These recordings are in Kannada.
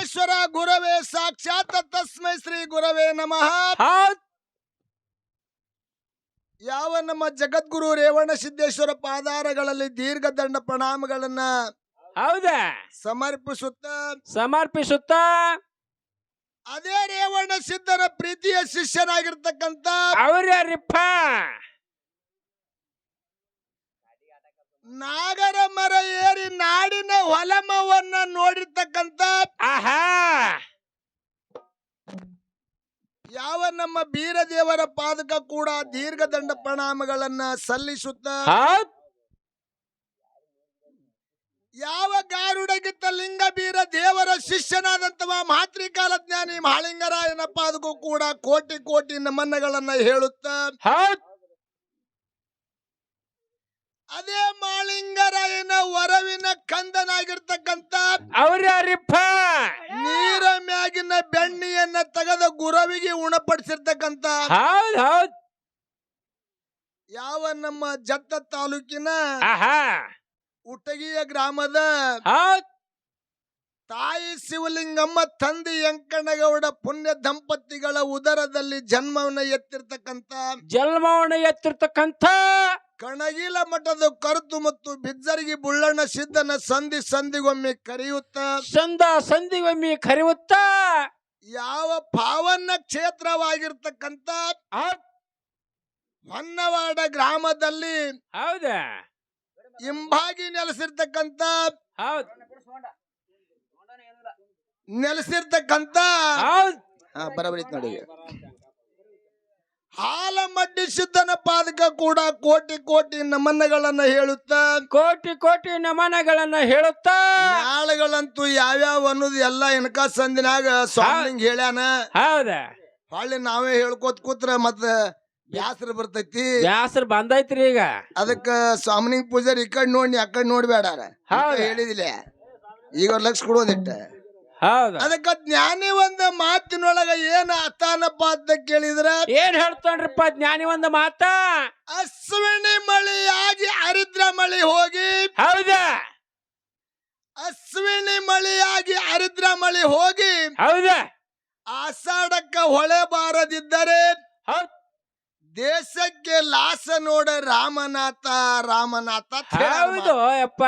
ಪರಮೇಶ್ವರ ಗುರವೇ ಸಾಕ್ಷಾತ್ ತಸ್ಮೈ ಶ್ರೀ ಗುರವೇ ನಮಃ. ಯಾವ ನಮ್ಮ ಜಗದ್ಗುರು ರೇವಣ ಸಿದ್ದೇಶ್ವರ ಪಾದಾರಗಳಲ್ಲಿ ದೀರ್ಘ ದಂಡ ಪ್ರಣಾಮಗಳನ್ನ ಹೌದಾ? ಸಮರ್ಪಿಸುತ್ತ. ಸಮರ್ಪಿಸುತ್ತ. ಅದೇ ರೇವಣ ಸಿದ್ದರ ಪ್ರೀತಿಯ ಶಿಷ್ಯನಾಗಿರ್ತಕ್ಕಂತ ಅವ್ರ್ಯಾರಿಪ್ಪ? ನಾಗರ ಮರ ಏರಿ ನಾಡಿನ ಹೊಲಮವನ್ನ ನೋಡಿರ್ತಕ್ಕಂತ ಆಹಾ! ಯಾವ ನಮ್ಮ ಬೀರದೇವರ ಪಾದಕ ಕೂಡ ದೀರ್ಘದಂಡ ಪ್ರಣಾಮಗಳನ್ನ ಸಲ್ಲಿಸುತ್ತ ಯಾವ ಗಾರುಡಗಿತ್ತ ಲಿಂಗ ಬೀರ ದೇವರ ಶಿಷ್ಯನಾದಂತಹ ಮಾತೃಕಾಲ ಜ್ಞಾನಿ ಮಹಾಲಿಂಗರಾಯನ ಪಾದಕ್ಕೂ ಕೂಡ ಕೋಟಿ ಕೋಟಿ ನಮನಗಳನ್ನ ಹೇಳುತ್ತ ಅದೇ ಮಾಳಿಂಗರಾಯನ ವರವಿನ ಕಂದನಾಗಿರ್ತಕ್ಕಂತ ಅವ್ರ್ಯಾರಿಪ್ಪ ನೀರ ಮ್ಯಾಗಿನ ಬೆಣ್ಣೆಯನ್ನ ತೆಗೆದ ಗುರವಿಗೆ ಉಣಪಡಿಸಿರ್ತಕ್ಕಂತ ಹೌದ್ ಹೌದ್. ಯಾವ ನಮ್ಮ ಜತ್ತ ತಾಲೂಕಿನ ಆಹಾ. ಉಟಗಿಯ ಗ್ರಾಮದ ಹೌದ್. ತಾಯಿ ಶಿವಲಿಂಗಮ್ಮ ತಂದೆ ಯಂಕಣ್ಣಗೌಡ ಪುಣ್ಯ ದಂಪತಿಗಳ ಉದರದಲ್ಲಿ ಜನ್ಮವನ್ನ ಎತ್ತಿರ್ತಕ್ಕಂತ ಜನ್ಮವನ್ನ ಎತ್ತಿರ್ತಕ್ಕಂಥ ಕಣಗಿಲ ಮಠದ ಕರುತು ಮತ್ತು ಬಿಜ್ಜರಿಗೆ ಬುಳ್ಳಣ್ಣ ಸಿದ್ಧನ ಸಂಧಿ ಸಂಧಿಗೊಮ್ಮೆ ಕರೆಯುತ್ತ. ಸಂದ ಸಂಧಿಗೊಮ್ಮೆ ಕರೆಯುತ್ತ. ಯಾವ ಪಾವನ ಕ್ಷೇತ್ರವಾಗಿರ್ತಕ್ಕಂತ ಹೊನ್ನವಾಡ ಗ್ರಾಮದಲ್ಲಿ ಹೌದ. ಹಿಂಬಾಗಿ ನೆಲೆಸಿರ್ತಕ್ಕಂತ ಹೌದು. ನೆಲೆಸಿರ್ತಕ್ಕಂತ ಹೌದು. ಹಾ ಬರಬರಿ ನೋಡಿ. ಹಾಲಮಡ್ಡಿ ಸಿದ್ಧನ ಪಾದಕ ಕೂಡ ಕೋಟಿ ಕೋಟಿ ನಮನಗಳನ್ನ ಹೇಳುತ್ತ. ಕೋಟಿ ಕೋಟಿ ನಮನಗಳನ್ನ ಹೇಳುತ್ತ? ನಾಳೆಗಳಂತೂ ಯಾವ್ಯಾವ ಅನ್ನೋದು ಎಲ್ಲ ಇನ್ಕ ಸಂದಿನಾಗ ಸ್ವಾಮಿ ಹೇಳ್ಯಾನ. ಹೌದ? ಹೊಳ್ಳಿ ನಾವೇ ಹೇಳ್ಕೋತ ಕೂತ್ರ ಮತ್ತ ಬ್ಯಾಸರ ಬರ್ತೈತಿ. ಬ್ಯಾಸರ ಬಂದೈತ್ರಿ ಈಗ. ಅದಕ್ಕ ಸ್ವಾಮಿನಿಂಗ್ ಪೂಜಾರಿ ಈ ಕಡೆ ನೋಡಿ ಆ ಕಡೆ ನೋಡ್ಬೇಡ? ಹೇಳಿದಿಲ್ಲ. ಈಗ ಅವ್ರ್ ಲಕ್ಷ ಕೊಡೋದಿಟ್ಟ. ಅದಕ್ಕ ಜ್ಞಾನಿ ಒಂದ ಮಾತಿನೊಳಗ ಏನ್ ಅತಾನಪ್ಪ ಅಂತ ಕೇಳಿದ್ರ ಏನ್ ಹೇಳ್ತಾನ್ರಿಪ್ಪ ಜ್ಞಾನಿ ಒಂದ ಮಾತ? ಅಶ್ವಿನಿ ಮಳೆಯಾಗಿ ಹರಿದ್ರ ಮಳಿ ಹೋಗಿ. ಹೌದ. ಅಶ್ವಿನಿ ಮಳೆಯಾಗಿ ಹರಿದ್ರ ಮಳಿ ಹೋಗಿ. ಹೌದ. ಆಷಾಢಕ್ಕ ಹೊಳೆ ಬಾರದಿದ್ದರೆ ದೇಶಕ್ಕೆ ಲಾಸ ನೋಡ ರಾಮನಾಥ ರಾಮನಾಥ ಹೌದು ಯಪ್ಪ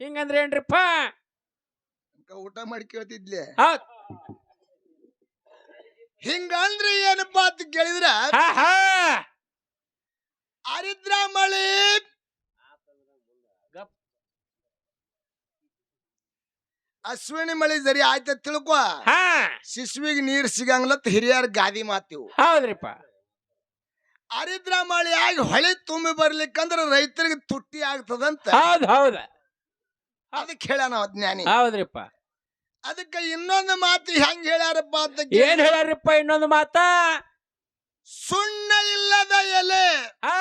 ಹಿಂಗಂದ್ರೆ ಏನ್ರಿಪ್ಪ. ಊಟ ಮಾಡಿ ಕೇಳ್ತಿದ್ಲೆ. ಹಿಂಗಂದ್ರೆ ಏನಪ್ಪಾ ಅಂತ ಕೇಳಿದ್ರ? ಹರಿದ್ರ ಮಳಿ. ಅಶ್ವಿನಿ ಮಳಿ ಸರಿ ಆಯ್ತ ತಿಳ್ಕೊ. ಹಾ. ಶಿಶುವಿಗೆ ನೀರ್ ಸಿಗಂಗ್ಲತ್ ಹಿರಿಯರ ಗಾದಿ ಮಾತಿವು. ಹೌದ್ರಿಪ್ಪ. ಹರಿದ್ರ ಮಳಿ ಆಗಿ ಹೊಳೆ ತುಂಬಿ ಬರ್ಲಿಕ್ಕಂದ್ರ ರೈತರಿಗೆ ತುಟ್ಟಿ ಆಗ್ತದಂತ. ಹೌದ್ ಹೌದ. ಅದಕ್ಕೆ ಹೇಳ ಅವ ಜ್ಞಾನಿ ಹೌದ್ರಿಪ್ಪ. ಅದಕ್ಕೆ ಇನ್ನೊಂದು ಮಾತು ಹೆಂಗ್ ಹೇಳ್ಯಾರಪ್ಪ ಅಂತ ಏನ್ ಹೇಳಾರಪ್ಪ ಇನ್ನೊಂದು ಮಾತ? ಸುಣ್ಣ ಇಲ್ಲದ ಎಲೆ ಹಾ.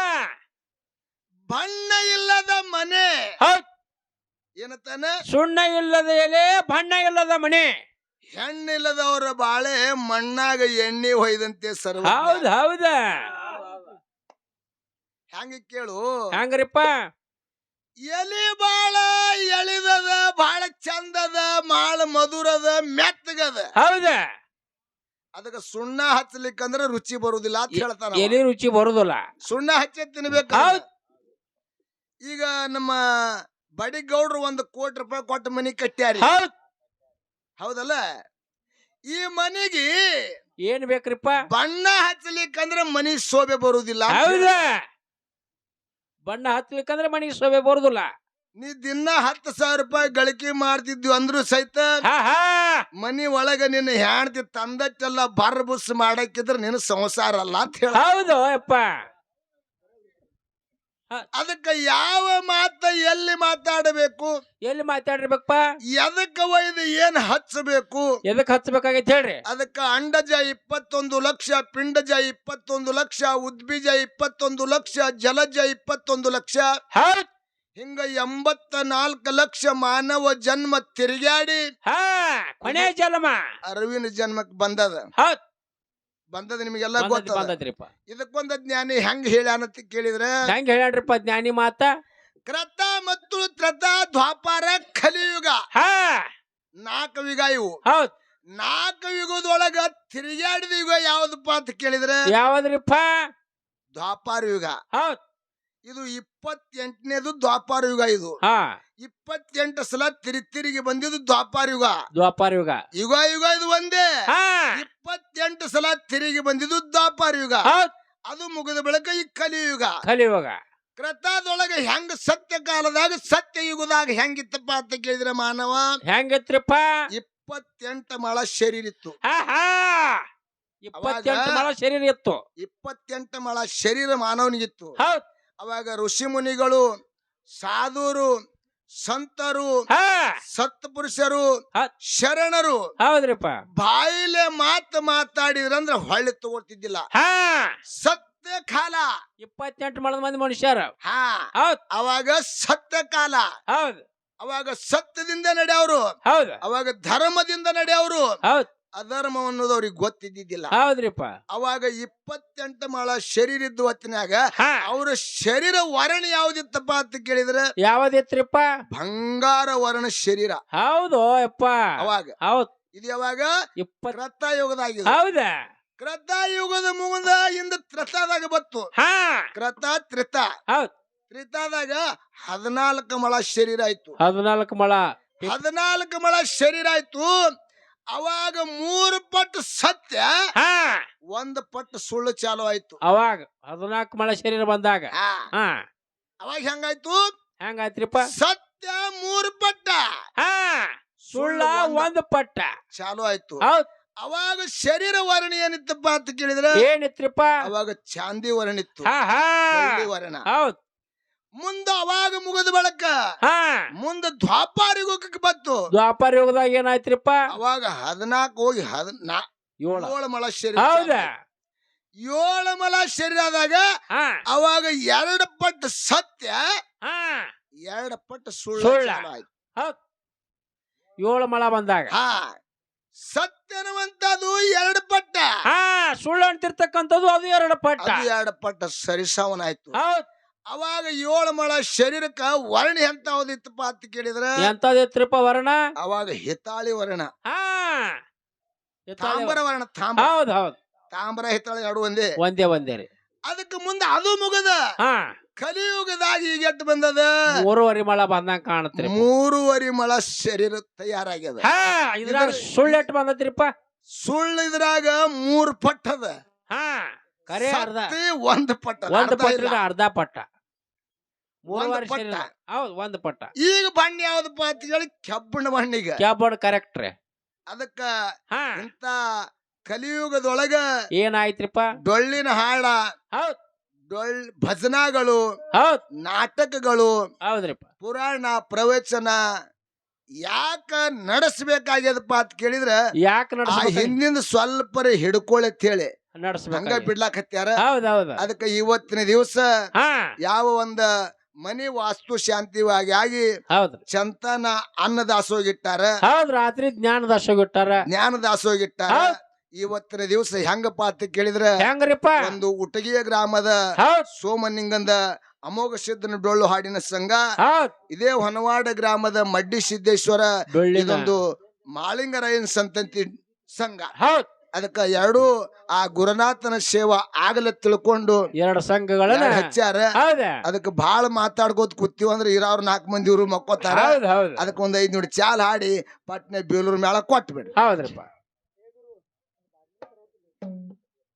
ಬಣ್ಣ ಇಲ್ಲದ ಮನೆ. ಹೌದ್. ಏನತ್ತಾನ ಸುಣ್ಣ ಇಲ್ಲದ ಎಲೆ ಬಣ್ಣ ಇಲ್ಲದ ಮನೆ. ಹೆಣ್ಣಿಲ್ಲದವರ ಬಾಳೆ ಮಣ್ಣಾಗ ಎಣ್ಣೆ ಹೊಯ್ದಂತೆ ಸರ್ವ ಹೌದ್ ಹೌದ. ಹೆಂಗ ಕೇಳು? ಹಂಗ್ರಿಪ್ಪ ಎಲಿ ಬಾಳ ಎಳಿದದ ಬಾಳ ಚಂದದ ಮಾಳ ಮಧುರದ ಮೆತ್ತಗದ. ಹೌದ. ಅದಕ್ಕೆ ಸುಣ್ಣ ಹಚ್ಚಲಿಕ್ಕಂದ್ರೆ ರುಚಿ ಬರುದಿಲ್ಲ ಅಂತ ಹೇಳ್ತಾನ ಅವ. ಎಲಿ ರುಚಿ ಬರುದಿಲ್ಲ ಸುಣ್ಣ ಹಚ್ಚಿ ತಿನ್ಬೇಕು ಹೌದ್. ಈಗ ನಮ್ಮ ಬಡಿಗೌಡ್ರು ಒಂದು ಕೋಟಿ ರೂಪಾಯಿ ಕೊಟ್ಟ ಮನಿ ಕಟ್ಟ್ಯಾರಿ. ಹೌದ್. ಹೌದಲ್ಲ? ಈ ಮನೆಗೆ ಏನ್ ಬೇಕ್ರಿಪ್ಪ? ಬಣ್ಣ ಹಚ್ಚಲಿಕ್ಕಂದ್ರೆ ಮನಿ ಶೋಭೆ ಬರುದಿಲ್ಲ ಅಂತ ಹೌದ. ಬಣ್ಣ ಹತ್ಲಿಕ್ಕಂದ್ರೆ ಮನೆಗೆ ಶೋಭೆ ಬರುದಿಲ್ಲ. ನೀ ದಿನ ಹತ್ತು ಸಾವಿರ ರೂಪಾಯಿ ಗಳಿಕೆ ಮಾಡ್ತಿದ್ವಿ ಅಂದ್ರು ಸಹಿತ ಮನಿ ಒಳಗ ನಿನ್ನ ಹೆಣ್ತಿ ತಂದಟ್ಟೆಲ್ಲ ಬರ್ ಬುಸ್ ಮಾಡಕ್ಕಿದ್ರೆ ನಿನ್ನ ಸಂಸಾರ ಅಲ್ಲ ಅಂತ ಹೇಳ ಹೌದು ಯಪ್ಪ ಅದಕ್ಕ ಯಾವ ಮಾತ ಎಲ್ಲಿ ಮಾತಾಡಬೇಕು? ಎಲ್ಲಿ ಮಾತಾಡಿರ್ಬೇಕಪ್ಪ? ಎದಕ್ಕ ಒಯ್ದು ಏನ್ ಹಚ್ಚಬೇಕು? ಎದಕ್ ಹಚ್ಚಬೇಕಾಗೈತೆ ಹೇಳ್ರಿ. ಅದಕ್ಕ ಅಂಡಜ ಇಪ್ಪತ್ತೊಂದು ಲಕ್ಷ ಪಿಂಡಜ ಇಪ್ಪತ್ತೊಂದು ಲಕ್ಷ ಉದ್ಬೀಜ ಇಪ್ಪತ್ತೊಂದು ಲಕ್ಷ ಜಲಜ ಇಪ್ಪತ್ತೊಂದು ಲಕ್ಷ. ಹೌದ್. ಹಿಂಗ ಎಂಬತ್ತ ನಾಲ್ಕು ಲಕ್ಷ ಮಾನವ ಜನ್ಮ ತಿರುಗಾಡಿ ಹಾ ಕೊನೆ ಜನ್ಮ. ಅರವಿನ ಜನ್ಮಕ್ಕೆ ಬಂದದ. ಹೌದ್. ಬಂದದ ನಿಮಗೆಲ್ಲ ಗೊತ್ತದ? ಬಂದೈತ್ರಿಪ್ಪ ಇದಕ್ಕೊಂದ ಜ್ಞಾನಿ ಹೆಂಗ್ ಹೇಳ್ಯಾನಂತ ಕೇಳಿದ್ರೆ ಹೆಂಗ್ ಹೇಳ್ಯಾಡ್ರಿಪ್ಪ ಜ್ಞಾನಿ ಮಾತ? ಕ್ರತ ಮತ್ತು ತ್ರತ ದ್ವಾಪಾರ ಕಲಿಯುಗ. ಹಾ. ನಾಲ್ಕು ಯುಗ ಇವು. ಹೌದ್. ನಾಲ್ಕು ಯುಗದೊಳಗ ತಿರುಗಾಡಿದ ಯುಗ ಯಾವ್ದಪ್ಪ ಅಂತ ಕೇಳಿದ್ರೆ ಯಾವ್ದ್ರಿಪ್ಪ? ದ್ವಾಪಾರ ಯುಗ. ಹೌದ್. ಇದು ಇಪ್ಪತ್ತೆಂಟನೇದು ದ್ವಾಪಾರ ಯುಗ ಇದು. ಹಾ. ಇಪ್ಪತ್ತೆಂಟು ಸಲ ತಿರಿ ತಿರುಗಿ ಬಂದಿದ್ದು ದ್ವಾಪಾರ ಯುಗ. ದ್ವಾಪಾರ ಯುಗ. ಯುಗ ಯುಗ ಇದು ಒಂದೇ. ಹಾ. ಇಪ್ಪತ್ತೆಂಟು ಸಲ ತಿರುಗಿ ಬಂದಿದ್ದು ದ್ವಾಪಾರ ಯುಗ. ಹೌದ್. ಅದು ಮುಗಿದ ಬಳಿಕ ಈ ಕಲಿಯುಗ ಕಲಿಯುಗ. ಕ್ರತಾದೊಳಗ ಹೆಂಗ ಸತ್ಯ ಕಾಲದಾಗ ಸತ್ಯ ಯುಗದಾಗ ಹೆಂಗಿತ್ತಪ್ಪ ಅಂತ ಕೇಳಿದ್ರೆ ಮಾನವ? ಹೆಂಗಿತ್ರಿಪ್ಪ ಇಪ್ಪತ್ತೆಂಟು ಮಳ ಶರೀರ ಇತ್ತು ಇಪ್ಪತ್ತೆಂಟು ಅವಾಗ- ಮಳ ಶರೀರ ಇತ್ತು ಇಪ್ಪತ್ತೆಂಟು ಮಳ ಶರೀರ ಮಾನವನಿಗಿತ್ತು. ಹೌದ್. ಅವಾಗ ಋಷಿ ಮುನಿಗಳು ಸಾಧುರು ಸಂತರು ಹಾ! ಸತ್ಪುರುಷರು. ಶರಣರು ಹೌದ್ರಿಪ್ಪ. ಬಾಯಿಲೆ ಮಾತು ಮಾತಾಡಿದ್ರಂದ್ರೆ ಹೊಳ್ಳಿ ತಗೊಳ್ತಿದ್ದಿಲ್ಲ. ಹಾ! ಸತ್ಯ ಕಾಲ. ಇಪ್ಪತ್ತೆಂಟು ಮಳದ ಮಂದಿ ಮನುಷ್ಯರ. ಹಾ! ಅವಾಗ ಸತ್ಯ ಕಾಲ. ಹೌದು. ಅವಾಗ ಸತ್ಯದಿಂದ ನಡೆಯವರು. ಹೌದು. ಅವಾಗ ಧರ್ಮದಿಂದ ನಡೆಯವರು. ಹೌದ್. ಅಧರ್ಮ ಅನ್ನೋದು ಅವ್ರಿಗೆ ಗೊತ್ತಿದ್ದಿದ್ದಿಲ್ಲ. ಹೌದ್ರಿಪ್ಪ. ಅವಾಗ ಇಪ್ಪತ್ತೆಂಟು ಮಳ ಶರೀರ ಇದ್ದು ಹೊತ್ತಿನಾಗ ಹಾ. ಅವ್ರ ಶರೀರ ವರ್ಣ ಯಾವ್ದಿತ್ತಪ್ಪ ಅಂತ ಕೇಳಿದ್ರೆ? ಯಾವದಿತ್ರಿಪ್ಪ ಬಂಗಾರ ವರ್ಣ ಶರೀರ. ಹೌದು ಯಪ್ಪ. ಅವಾಗ. ಹೌದ್. ಇದು ಯಾವಾಗ? ಇಪ್ಪತ್ ಕ್ರತಾಯುಗದಾಗಿದೆ ಹೌದ? ಕ್ರತಾಯುಗದ ಮುಗಿದ ಇಂದ ತ್ರತಾದಾಗ ಬತ್ತು ಹಾ. ಕ್ರತ ತ್ರಿತ. ಹೌದ್. ತ್ರಿತಾದಾಗ ಹದಿನಾಲ್ಕು ಮಳ ಶರೀರ ಆಯ್ತು. ಹದಿನಾಲ್ಕು ಮಳ. ಹದಿನಾಲ್ಕು ಮಳ ಶರೀರ ಆಯ್ತು. ಅವಾಗ ಮೂರು ಪಟ್ಟು ಸತ್ಯ ಹಾ. ಒಂದು ಪಟ್ಟು ಸುಳ್ಳು ಚಾಲು ಆಯ್ತು. ಅವಾಗ ಹದಿನಾಲ್ಕು ಮಳೆ ಶರೀರ ಬಂದಾಗ. ಆ, ಹಾ. ಅವಾಗ ಹೆಂಗಾಯ್ತು? ಹೆಂಗಾಯ್ತ್ರಿಪ್ಪ? ಸತ್ಯ ಮೂರು ಪಟ್ಟ. ಹಾ. ಸುಳ್ಳ ಒಂದು. ಒಂದು ಪಟ್ಟ. ಚಾಲು ಆಯ್ತು. ಹೌದ್. ಅವಾಗ ಶರೀರ ವರ್ಣ ಏನಿತ್ತಪ್ಪ ಅಂತ ಕೇಳಿದ್ರೆ? ಏನಿತ್ರಿಪ್ಪ? ಅವಾಗ ಚಾಂದಿ ವರ್ಣ ಇತ್ತು ಹಾ ಹಾ. ಬೆಳ್ಳಿ ವರ್ಣ. ಹೌದ್. ಮುಂದ ಅವಾಗ ಮುಗಿದ ಬಳಕ ಹಾ. ಮುಂದ ದ್ವಾಪಾರಿಗೋಗಕ್ಕೆ ಬಂತು. ದ್ವಾಪಾರ ಯುಗದಾಗ ಏನಾಯ್ತ್ರಿಪ್ಪ? ಅವಾಗ ಹದಿನಾಲ್ಕು ಹೋಗಿ ಹದಿನಾ ಏಳ. ಏಳು ಮಳ ಶರೀರ ಹೌದ? ಏಳು ಮಳ ಶರೀರ ಆದಾಗ ಅವಾಗ ಎರಡು ಪಟ್ಟು ಸತ್ಯ ಹಾ. ಎರಡು ಪಟ್ಟು ಸುಳ್ಳು ಏಳು ಮಳ ಬಂದಾಗ ಹಾ. ಸತ್ಯನವಂತದು ಎರಡು ಪಟ್ಟ. ಸುಳ್ಳು ಅಂತಿರ್ತಕ್ಕಂಥದ್ದು ಅದು ಎರಡು ಪಟ್ಟ. ಎರಡು ಪಟ್ಟ ಸರಿಸವನಾಯ್ತು. ಹೌದ್. ಅವಾಗ ಏಳು ಮಳ ಶರೀರಕ್ಕ ವರ್ಣ ಎಂತ ಹೋದಿತ್ತಪ್ಪ ಅಂತ ಕೇಳಿದ್ರ? ಎಂತದಿತ್ರಿಪ್ಪ ವರ್ಣ? ಅವಾಗ ಹಿತಾಳಿ ವರ್ಣ. ಹಾ ಎತ್ತಾಳೆ ತಾಂಬರ ವರ್ಣ ತಾಂಬರ. ಹೌದ್ ಹೌದ್. ತಾಂಬರ ಹಿತಾಳಿ ಎರಡು ಒಂದೇ. ಒಂದೇ ಒಂದೇ ರೀ. ಅದಕ್ಕೆ ಮುಂದೆ ಅದು ಮುಗದ. ಹಾ. ಕಲಿಯುಗದಾಗ ಈಗ ಎಟ್ಟು ಬಂದದ? ಮೂರುವರೆ ಮಳ ಬಂದಂಗ ಕಾಣತ್ರಿ ಮೂರುವರೆ ಮಳ ಶರೀರ ತಯಾರಾಗ್ಯದ. ಹಾ ಇದ್ರಾಗ ಸುಳ್ಳು ಎಟ್ಟು ಬಂದತ್ರಿಪ್ಪ ಸುಳ್ಳು ಇದ್ರಾಗ ಮೂರ್ ಪಟ್ಟದ ಹಾ ಕರೆ ಅರ್ಧ. ಸತ್ತಿ ಒಂದ್ ಪಟ್ಟ ಒಂದ್ ಅರ್ಧ ಇಲ್ಲ. ಪಟ್ಟ. ಪಟ್ಟ ಹೌದು ಪಟ್ಟ. ಹೌದ್ ಒಂದ್ ಪಟ್ಟ. ಈಗ ಬಣ್ಣ ಯಾವ್ದಪ್ಪ ಅಂತ ಹೇಳಿ ಕೆಬ್ಬಣ ಬಣ್ಣಿಗ ಕ್ಯಾಬೋರ್ಡ್ ಕರೆಕ್ಟ್ ರೀ. ಅದಕ್ಕ ಹಾ. ಇಂತ ಕಲಿಯುಗದೊಳಗ ಏನಾಯ್ತ್ರಿಪ್ಪ? ಡೊಳ್ಳಿನ ಹಾಡ ಹೌದ್. ಡೊಳ್ ಭಜನಾಗಳು ಹೌದ್. ನಾಟಕಗಳು ಹೌದ್ರಿಪ್ಪ. ಪುರಾಣ ಪ್ರವಚನ ಯಾಕ ನಡೆಸ್ಬೇಕಾಗ್ಯದಪ್ಪ ಅಂತ ಕೇಳಿದ್ರ ಯಾಕೆ ಆ ಹಿಂದಿನ ಹಿಂದಿಂದ ಸ್ವಲ್ಪರೇ ಹಿಡ್ಕೊಳತ್ ಹೇಳಿ. ಹಂಗ ನಡ್ಸ್ಬೇಕು ಬಿಡ್ಲಾಕತ್ಯಾರ? ಹೌದ್ ಹೌದ್. ಅದಕ್ಕ ಇವತ್ತಿನ ದಿವಸ ಹಾ. ಯಾವ ಒಂದ ಮನಿ ವಾಸ್ತು ಶಾಂತಿವಾಗಿ ಆಗಿ ಹೌದ್ರಿ ಚಂತನ ಅನ್ನ ದಾಸೋಗಿಟ್ಟಾರ ಹೌದ್ ರಾತ್ರಿ ಜ್ಞಾನ ದಾಸೋಗಿಟ್ಟಾರ ಜ್ಞಾನ ದಾಸೋಗಿಟ್ಟಾರ ಹೌದ್. ಇವತ್ತಿನ ದಿವಸ ಹೆಂಗಪ್ಪ ಅಂತ ಕೇಳಿದ್ರೆ? ಹೆಂಗ್ರಿಪ್ಪ? ಒಂದು ಉಟಗಿಯ ಗ್ರಾಮದ ಹೌದ್. ಸೋಮನಿಂಗಂದ ಅಮೋಘ ಸಿದ್ಧನ ಡೊಳ್ಳು ಹಾಡಿನ ಸಂಘ. ಹೌದ್. ಇದೇ ಹೊನವಾಡ ಗ್ರಾಮದ ಮಡ್ಡಿ ಸಿದ್ದೇಶ್ವರ ಡೊಳ್ಳಿನ. ಇದೊಂದು ಮಾಳಿಂಗರಾಯನ್ ಸಂತತಿ ಸಂಘ. ಹೌದ್. ಅದಕ್ಕ ಎರಡು ಆ ಗುರುನಾಥನ ಸೇವಾ ಆಗಲ ತಿಳ್ಕೊಂಡು ಎರಡು ಸಂಘಗಳನ್ನ ಹಚ್ಚಾರ? ಅದಕ್ಕೆ ಬಾಳ ಮಾತಾಡ್ಕೋತ ಕೂತೀವಿ ಅಂದ್ರೆ ಇರೋರು ನಾಲ್ಕು ಮಂದಿ ಇವ್ರು ಮಕ್ಕೋತಾರ. ಅದಕ್ಕೆ ಒಂದ್ ಐದ್ ನೋಡಿ ಚಾಲ್ ಹಾಡಿ ಪಟ್ನೆ ಬೇಲೂರು ಮೇಳ ಕೊಟ್ಬಿಡ್ರಿ ಹೌದ್ರಿಪ್ಪ.